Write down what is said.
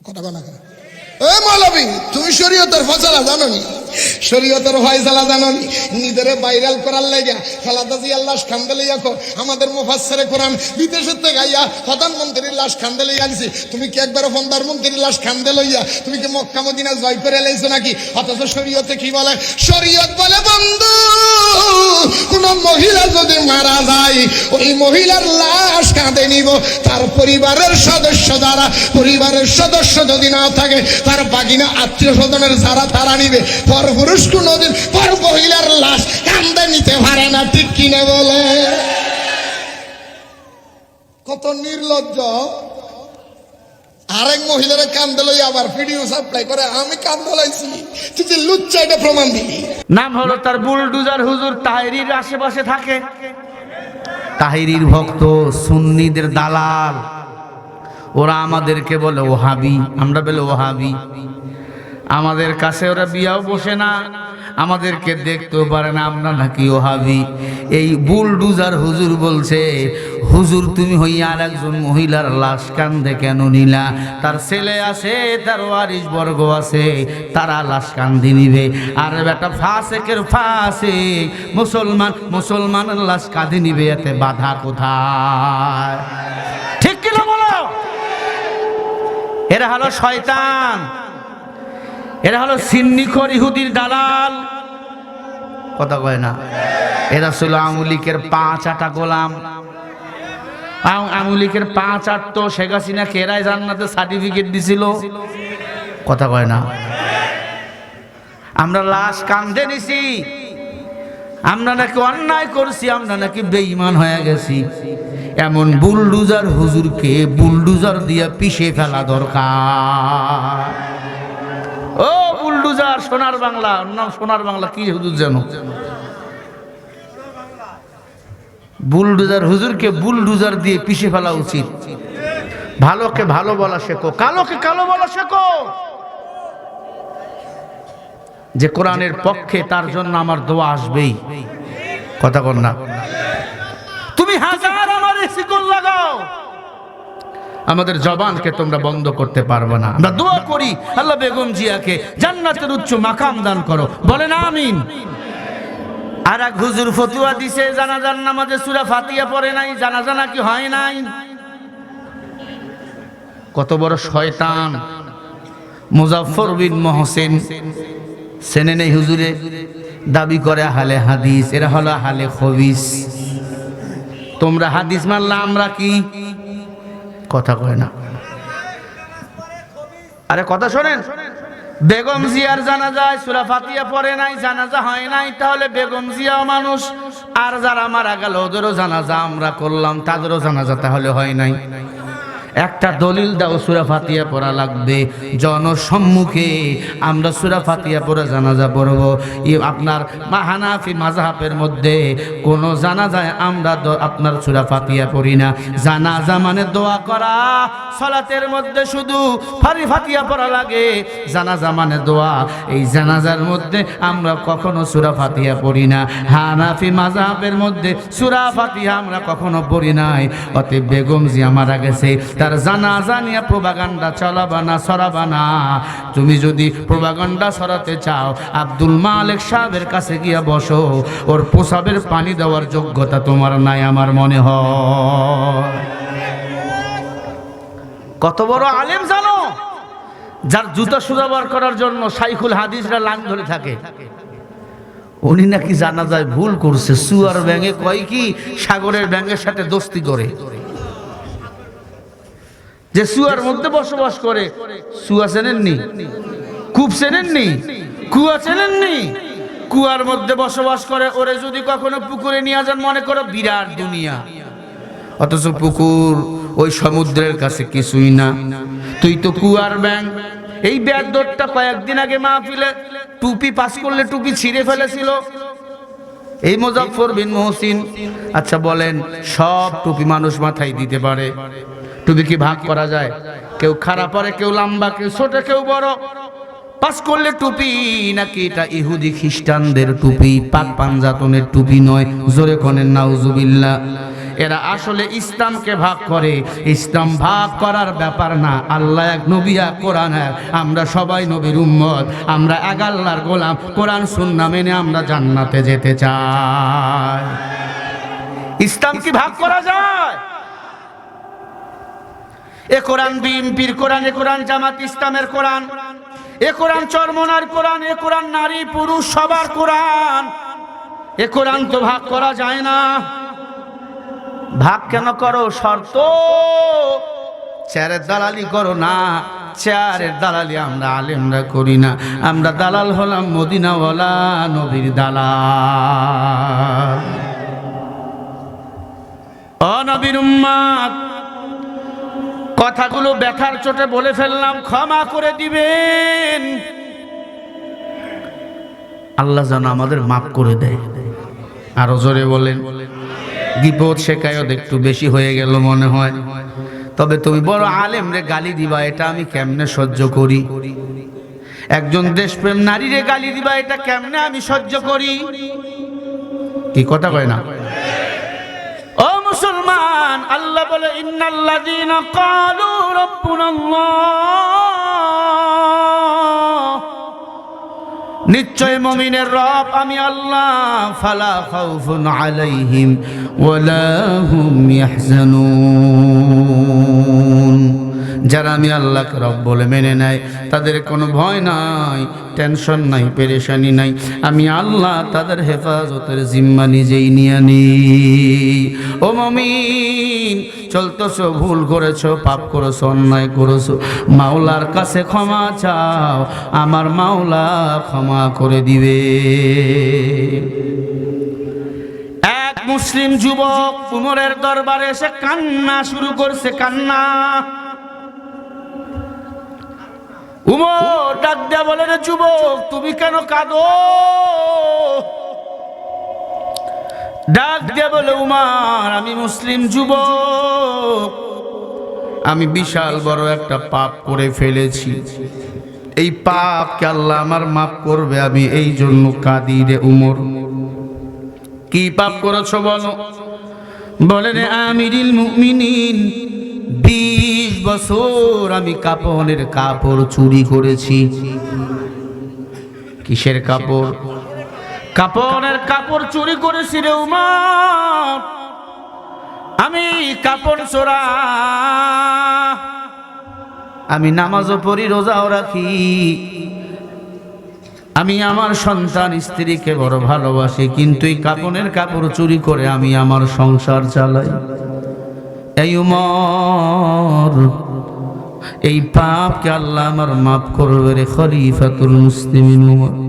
কথা তুমি শরীয়তের ফসলা জানো নি শরীয়তের ফয়সালা জানো নিজেরে ভাইরাল করার লেগে খালাদা জিয়ার লাশ কান্দে লইয়া কো আমাদের মুফাসসিরে কোরআন বিদেশের থেকে আইয়া প্রধানমন্ত্রীর লাশ কান্দে লইয়া আনছি। তুমি কি একবার ফন্দার মন্ত্রীর লাশ কান্দে লইয়া, তুমি কি মক্কা মদিনা জয় করে লাইছো নাকি? অথচ শরীয়তে কি বলে? শরীয়ত বলে, বন্ধু, কোন মহিলা যদি মারা যায়, ওই মহিলার লাশ কাঁদে নিব। তার পরিবারের সদস্য যারা, পরিবারের সদস্য যদি না থাকে, তার বাগিনা আত্মীয় স্বজনের যারা, তারা নিবে। পর পুরুষ কোনদিন পর মহিলার লাশ কান্দে নিতে পারে না, ঠিক কিনে বলে? কত নির্লজ্জ। আরেক মহিলারে কান্দে লই আবার ভিডিও সাপ্লাই করে, আমি কান্দে লাইছি। তুই যে লুচ্চা, এটা প্রমাণ দিবি। নাম হলো তার বুলডুজার হুজুর তাহিরির আশেপাশে থাকে। তাহিরির ভক্ত সুন্নিদের দালাল। ওরা আমাদেরকে বলে ওহাবি, আমরা বলে ওহাবি। আমাদের কাছে ওরা বিয়াও বসে না। আমাদেরকে দেখতেও পারে না, আমরা নাকি ওহাবি। এই বুলডুজার হুজুর বলছে, হুজুর, তুমি হইয়া আর একজন মহিলার লাশ কান্দে কেন নিলা? তার ছেলে আছে, তার ওয়ারিস বর্গ আছে, তারা লাশ কান্দি নিবে। আর বেটা, ফাঁসেকের ফাসে মুসলমান, মুসলমানের লাশ কাঁদি নিবে, এতে বাধা কোথায়? ঠিক কিনা বলো? এরা হলো শয়তান। এরা হলো সিন্নিখর ইহুদির দালাল। কথা কয় না। এরা ছিল আমুলিকের পাঁচ আটা গোলাম। আম- আমুলিকের পাঁচ আট তো শেখ হাসিনা কেরাই জান্নাতে সার্টিফিকেট দিছিল? কথা কয় না। আমরা লাশ কান্দে নিছি। আমরা নাকি অন্যায় করছি আমরা নাকি বেঈমান হয়ে গেছি। এমন বুলডুজার হুজুরকে বুলডুজার দিয়ে পিষে ফেলা দরকার। বুলডুজার সোনার বাংলা নাম সোনার বাংলা, কি হুজুর যেন? বুলডুজার, হুজুরকে বুলডুজার দিয়ে পিষে ফেলা উচিত। ভালোকে ভালো বলা শেখো, কালোকে কালো বলা শেখো। যে কোরআনের পক্ষে, তার জন্য আমার দোয়া আসবেই। কথা কর না। তুমি হাজার আমার শিকল লাগাও। আমাদের জবানকে তোমরা বন্ধ করতে পারবে না। আমরা দোয়া করি আল্লাহ বেগম জিয়াকে জান্নাতের উচ্চ মাকাম দান করো। বলেন আমিন। আর এক হুজুর ফতুয়া দিছে জানাজার নামাজে সুরা ফাতিয়া পড়ে নাই জানাজা নাকি হয় নাই? কত বড় শয়তান। মুজাফর বিন মহসেন সেনে নেই হুজুরে দাবি করে হালে হাদিস এরা হলো হালে খবিস। তোমরা হাদিস মানলা আমরা কি? কথা কয় না। আরে কথা শোনেন, বেগম জিয়ার জানা যায় সুরা ফাতিয়া পরে নাই, জানাজা হয় নাই, তাহলে বেগম জিয়া মানুষ, আর যারা মারা গেল, ওদেরও জানাজা আমরা করলাম, তাদেরও জানাজা তাহলে হয় নাই। একটা দলিল দাও, সুরা ফাতিয়া পড়া লাগবে। জনসম্মুখে আমরা সুরা ফাতিয়া পড়ে জানাজা পড়ব। আপনার মাহানাফি মাজাহাবের মধ্যে কোনো জানাজায় আমরা আপনার সুরা ফাতিয়া পড়ি না। জানাজা মানে দোয়া করা, সলাতের মধ্যে শুধু ফারি ফাতিয়া পড়া লাগে। জানাজা মানে দোয়া, এই জানাজার মধ্যে আমরা কখনো সুরা ফাতিয়া পড়ি না। হানাফি মাজাহাবের মধ্যে সুরা ফাতিয়া আমরা কখনো পড়ি নাই। অতএব বেগম জিয়া মারা গেছে, তার জানাজা নিয়ে প্রবাগান্ডা চালাবা না সরাবা না তুমি যদি প্রবাগান্ডা সরাতে চাও, আব্দুল মালিক সাহেবের কাছে গিয়া বসো। ওর পোশাবের পানি দেওয়ার যোগ্যতা তোমার নাই আমার মনে হয়। কত বড় আলেম জানো? যার জুতা সুজাবার করার জন্য সাইকুল হাদিসরা লাইন ধরে থাকে। উনি নাকি জানা যায় ভুল করছে, সুয়ার ব্যাঙে কয় কি, সাগরের ব্যাঙের সাথে দোস্তি করে। যে সুয়ার মধ্যে বসবাস করে, সুয়া চেনেননি? কূপ চেনেননি? কুয়া চেনেননি? কুয়ার মধ্যে বসবাস করে, ওরে যদি কখনো পুকুরে নিয়ে যান, মনে করো বিরাট দুনিয়া। অথচ পুকুর ওই সমুদ্রের কাছে কিছুই না। তুই তো কুয়ার ব্যাং। এই ব্যাগদরটা কয়েকদিন আগে মাহফিলে টুপি পাস করলে টুপি ছিঁড়ে ফেলেছিল। এই মুজাফর বিন মহসিন আচ্ছা বলেন, সব টুপি মানুষ মাথায় দিতে পারে। টুপি কি ভাগ করা যায়। কেউ খারাপ পরে, কেউ লম্বা, কেউ ছোট, কেউ বড়। পাস করলে টুপি, নাকি এটা ইহুদি খ্রিস্টানদের টুপি? পাক পাঞ্জাতনের টুপি নয়, জোরে কনের নাউজুবিল্লাহ। এরা আসলে ইসলামকে ভাগ করে। ইসলাম ভাগ করার ব্যাপার না। আল্লাহ এক নবী, এক কোরআন এক। আমরা সবাই নবীর উম্মত। আমরা এক আল্লাহর গোলাম। কোরআন, সুন্না মেনে আমরা জান্নাতে যেতে চাই। ইসলাম কি ভাগ করা যায়? এ কোরআন বিএনপির কোরআন, এ কোরআন জামাত ইসলামের কোরআন। এ কোরআন চরমনার কোরআন, এ কোরআন নারী পুরুষ সবার কোরআন। এ কোরআন তো ভাগ করা যায় না। ভাগ কেন করো? শর্ত? চেয়ারের দালালি করো না। চেয়ারের দালালি আমরা আলেমরা করি না। আমরা দালাল হলাম, মদিনাওয়ালা, নবীর দালাল। ও নবীর উম্মাদ! কথাগুলো ব্যথার চোটে বলে ফেললাম, ক্ষমা করে দিবেন। আল্লাহ যেন আমাদের মাফ করে দেয়। আরও জোরে বলেন বিপদ শেখায়ত একটু বেশি হয়ে গেল মনে হয়। তবে তুমি বড় আলেম রে, গালি দিবা, এটা আমি কেমনে সহ্য করি? একজন দেশপ্রেম নারীরে গালি দিবা, এটা কেমনে আমি সহ্য করি? কি কথা কয় না? আল্লাহ বলে, ইন্নাল্লাযীনা ক্বালু রাব্বুনাল্লাহ। নিশ্চয় মমিনের রব আমি আল্লাহ। ফালা খাউফুন আলাইহিম ওয়ালা হুম যারা আমি আল্লাহকে রব বলে মেনে নেয়, তাদের কোনো ভয় নাই, টেনশন নাই, পেরেশানি নাই। আমি আল্লাহ তাদের হেফাজতের জিম্মা নিজেই নিয়ে নি ও মমিন, চলতেছো, ভুল করেছ, পাপ করেছ, অন্যায় করেছ, মাওলার কাছে ক্ষমা চাও, আমার মাওলা ক্ষমা করে দিবে। এক মুসলিম যুবক উমরের দরবারে এসে কান্না শুরু করছে, কান্না। উমর ডাক দেয়া বলে, রে যুবক, তুমি কেন কাঁদো? ডাক দিয়ে বলে, উমার, আমি মুসলিম যুবক। আমি বিশাল বড় একটা পাপ করে ফেলেছি। এই পাপকে আল্লাহ আমার মাফ করবে, আমি এই জন্য কাঁদি রে উমর। কি পাপ করেছ বলো? বলে, রে আমিরিল মুমিনিন বছর আমি কাপড়ের কাপড় চুরি করেছি। কিসের কাপড়? কাপড়ের কাপড় চুরি করেছি রে উমার। আমি কাপড় চোরা। আমি নামাজও পড়ি, রোজাও রাখি। আমি আমার সন্তান স্ত্রীকে বড় ভালোবাসি, কিন্তু এই কাপড়ের কাপড় চুরি করে আমি আমার সংসার চালাই। এই উমর এই পাপকে আল্লাহ আমার মাফ করবে রে খলিফাতুল মুসলিমিন উমর।